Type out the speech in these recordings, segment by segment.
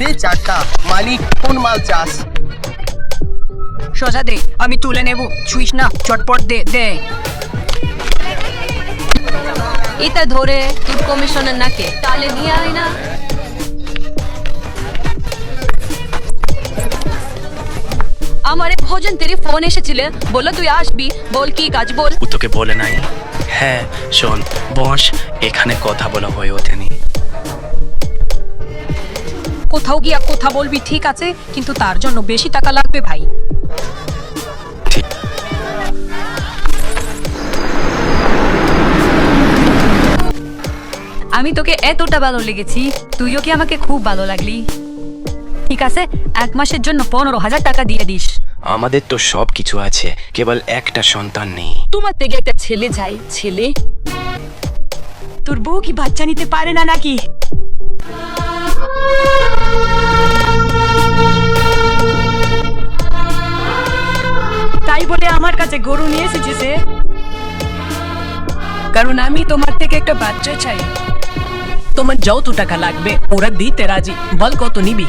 দে চারটা। মালিক কোন মাল চাস? সোজা দে আমি তুলে নেব। ছুঁইস না চটপট দে দে। এটা ধরে তোর কমিশনের নাকে তালে নিয়ে আয় না। আমার এক ভোজন তেরি ফোন এসেছিল বলল তুই আসবি বল কি কাজ বল। ও তোকে বলে নাই? হ্যাঁ শোন বস এখানে কথা বলা হয়ে ওঠেনি। কোথাও গিয়া কথা বলবি ঠিক আছে? কিন্তু তার জন্য বেশি টাকা লাগবে ভাই। আমি তোকে এতটা ভালো লেগেছি তুইও কি আমাকে খুব ভালো লাগলি? ঠিক আছে এক মাসের জন্য পনেরো হাজার টাকা দিয়ে দিস। আমাদের তো সব কিছু আছে কেবল একটা সন্তান নেই। তোমার থেকে একটা ছেলে চাই ছেলে? তোর বউ কি বাচ্চা নিতে পারে না নাকি? আমার কাছে গরু নিয়ে এসেছে, সে। কারণ আমি তোমার থেকে একটা বাচ্চা চাই। তোমার যত টাকা লাগবে, ওরা দিতে রাজি। বল কত নিবি?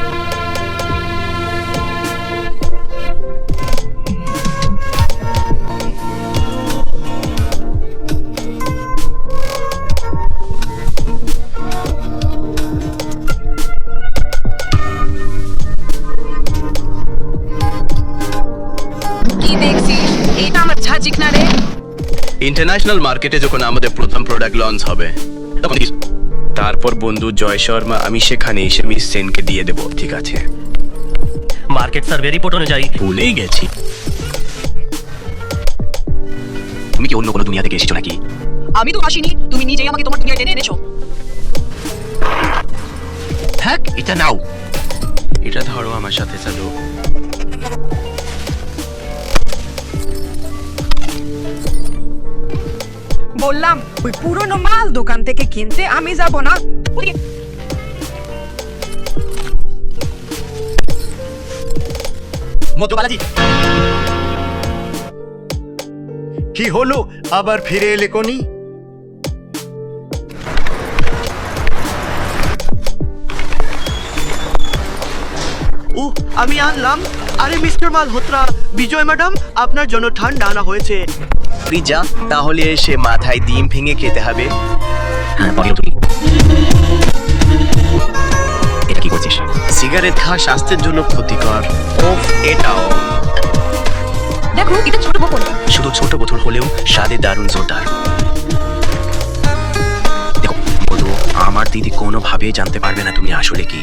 না রে? ইন্টারন্যাশনাল মার্কেটে যখন আমাদের প্রথম প্রোডাক্ট লঞ্চ হবে তখন তারপর বন্ধু জয় শর্মা আমি সেখানে এসে মিস সেনকে দিয়ে দেবো ঠিক আছে? মার্কেট সার্ভে রিপোর্ট অনুযায়ী। ভুলেই গেছি। তুমি কি অন্য কোনো দুনিয়া থেকে এসেছ নাকি? আমি তো আসিনি তুমি নিজেই আমাকে তোমার দুনিয়ায় টেনে এনেছো। থাক এটা নাও। এটা ধরো আমার সাথে চালু। বললাম, ওই পুরনো মাল দোকান থেকে কিনতে আমি যাব না। কি হলো? আবার ফিরে এলে কোনি? ও আমি আনলাম। আরে মিস্টার মালহোত্রা বিজয় ম্যাডাম আপনার জন্য ঠান্ডা আনা হয়েছে। যা তাহলে এসে মাথায় ডিম ভেঙে খেতে হবে। হ্যাঁ এটা কি করছিস? সিগারেট খাওয়া স্বাস্থ্যের জন্য ক্ষতিকর। ওফ এটাও। দেখো এটা ছোট বোতল। শুধু ছোট বোতল হলেও স্বাদে দারুণ জোরদার। দেখো আমার দিদি কোনোভাবেই জানতে পারবে না তুমি আসলে কি।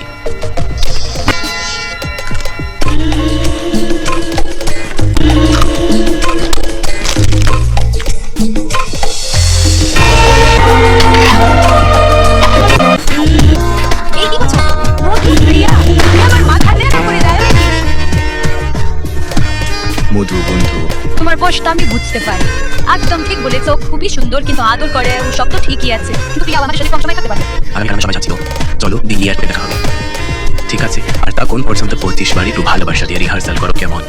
তোমার কষ্ট আমি বুঝতে পারি। একদম ঠিক বলেছ, খুবই সুন্দর, কিন্তু আদর করে সব তো ঠিকই আছে। কিন্তু তুই আমার সাথে কম সময় থাকতে পারবে আমি সময় যাচ্ছি তো চলো, দিল্লি আর দেখা হবে। ঠিক আছে? আর তখন পর্যন্ত পঁচিশ বাড়ি একটু ভালোবাসা দিয়ে রিহার্সাল করো কেমন?